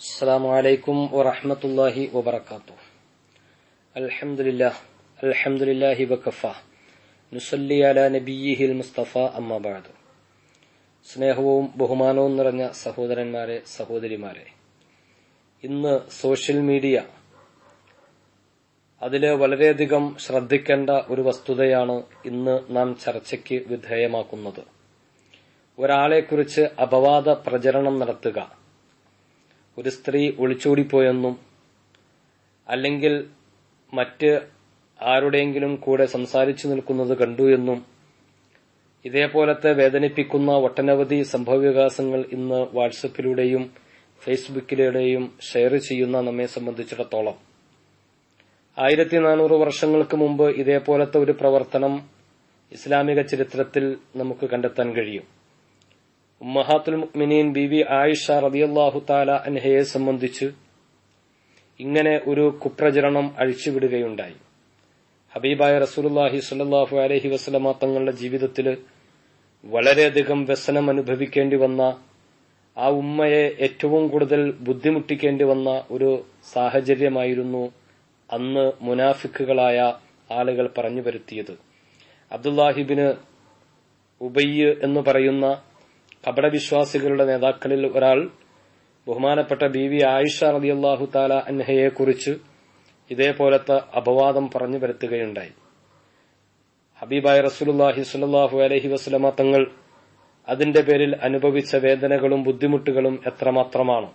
السلام عليكم ورحمة الله وبركاته الحمد لله الحمد لله وكفى نصلي على نبيه المصطفى أما بعد സ്നേഹവും ബഹുമാനവും നിറഞ്ഞ സഹോദരന്മാരെ സഹോദരിമാരെ ഇന്ന് സോഷ്യൽ മീഡിയ അതില് വളരെയധികം ശ്രദ്ധിക്കേണ്ട ഒരു വസ്തുതയാണ് ഇന്ന് നാം ചർച്ചയ്ക്ക് വിധേയമാക്കുന്നത് ഒരാളെക്കുറിച്ച് അപവാദ പ്രചരണം നടത്തുക ഒരു സ്ത്രീ ഒളിച്ചോടിപ്പോയെന്നും അല്ലെങ്കിൽ മറ്റ് ആരുടെയെങ്കിലും കൂടെ സംസാരിച്ചു നിൽക്കുന്നത് കണ്ടു എന്നും ഇതേപോലത്തെ വേദനിപ്പിക്കുന്ന ഒട്ടനവധി സംഭവവികാസങ്ങൾ ഇന്ന് വാട്സപ്പിലൂടെയും ഫേസ്ബുക്കിലൂടെയും ഷെയർ ചെയ്യുന്ന നമ്മെ സംബന്ധിച്ചിടത്തോളം. ആയിരത്തി നാനൂറ് വർഷങ്ങൾക്ക് മുമ്പ് ഇതേപോലത്തെ ഒരു പ്രവർത്തനം ഇസ്ലാമിക ചരിത്രത്തിൽ നമുക്ക് കണ്ടെത്താൻ കഴിയും. ഉമ്മഹാത്തുൽ മുഅ്മിനീൻ ബിവി ആയിഷ റളിയല്ലാഹു താല അൻഹയെ സംബന്ധിച്ച് ഇങ്ങനെ ഒരു കുപ്രചരണം അഴിച്ചുവിടുകയുണ്ടായി. ഹബീബായ റസൂലുള്ളാഹി സ്വല്ലല്ലാഹു അലൈഹി വസല്ലമ തങ്ങളുടെ ജീവിതത്തിൽ വളരെയധികം വ്യസനം അനുഭവിക്കേണ്ടി വന്ന ആ ഉമ്മയെ ഏറ്റവും കൂടുതൽ ബുദ്ധിമുട്ടിക്കേണ്ടി വന്ന ഒരു സാഹചര്യമായിരുന്നു അന്ന് മുനാഫിക്കുകളായ ആളുകൾ പറഞ്ഞു വരുത്തിയത്. അബ്ദുല്ലാഹിബിന് ഉബയ്യ് എന്ന് പറയുന്ന കപടവിശ്വാസികളുടെ നേതാക്കളിൽ ഒരാൾ ബഹുമാനപ്പെട്ട ബി വി ആയിഷ റളിയല്ലാഹു താല അൻഹയെക്കുറിച്ച് ഇതേപോലത്തെ അപവാദം പറഞ്ഞു വരുത്തുകയുണ്ടായി ഹബീബായ റസൂലുള്ളാഹി സ്വല്ലല്ലാഹു അലഹി വസ്ലമ തങ്ങൾ അതിന്റെ പേരിൽ അനുഭവിച്ച വേദനകളും ബുദ്ധിമുട്ടുകളും എത്രമാത്രമാണ്.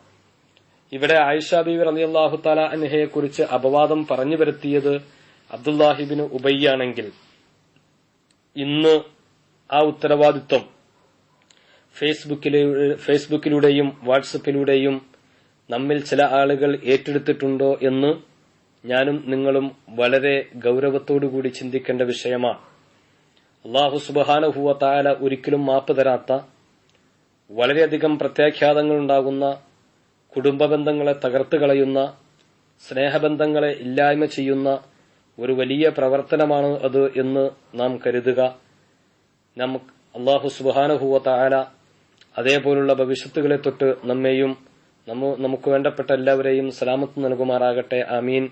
ഇവിടെ ആയിഷ ബീവി റളിയല്ലാഹു താല അൻഹയെക്കുറിച്ച് അപവാദം പറഞ്ഞു വരുത്തിയത് അബ്ദുല്ലാഹിബിന് ഉബയ്യാണെങ്കിൽ ഇന്ന് ആ ഉത്തരവാദിത്വം ഫേസ്ബുക്കിലൂടെയും വാട്സപ്പിലൂടെയും നമ്മിൽ ചില ആളുകൾ ഏറ്റെടുത്തിട്ടുണ്ടോ എന്ന് ഞാനും നിങ്ങളും വളരെ ഗൌരവത്തോടുകൂടി ചിന്തിക്കേണ്ട വിഷയമാണ് അള്ളാഹു സുബഹാനഹുവ താല ഒരിക്കലും മാപ്പ് തരാത്ത വളരെയധികം പ്രത്യാഘാതങ്ങൾ ഉണ്ടാകുന്ന കുടുംബ ബന്ധങ്ങളെ തകർത്ത് കളയുന്ന സ്നേഹബന്ധങ്ങളെ ഇല്ലായ്മ ചെയ്യുന്ന ഒരു വലിയ പ്രവർത്തനമാണ് അത് എന്ന് നാം കരുതുക. നമുക്ക് അള്ളാഹു സുബാനഹുവ താല അതേപോലുള്ള ഭവിഷ്യത്തുകളെ തൊട്ട് നമ്മെയും നമുക്ക് വേണ്ടപ്പെട്ട എല്ലാവരെയും സലാമത്ത് നൽകുമാറാകട്ടെ. ആമീൻ.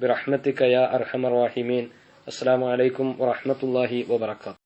ബിറഹ്മത്തിക്കയ അർഹമർ വാഹിമീൻ അസ്സാം വലൈക്കും വറഹമത്തല്ലാഹി വബർക്കാത്തു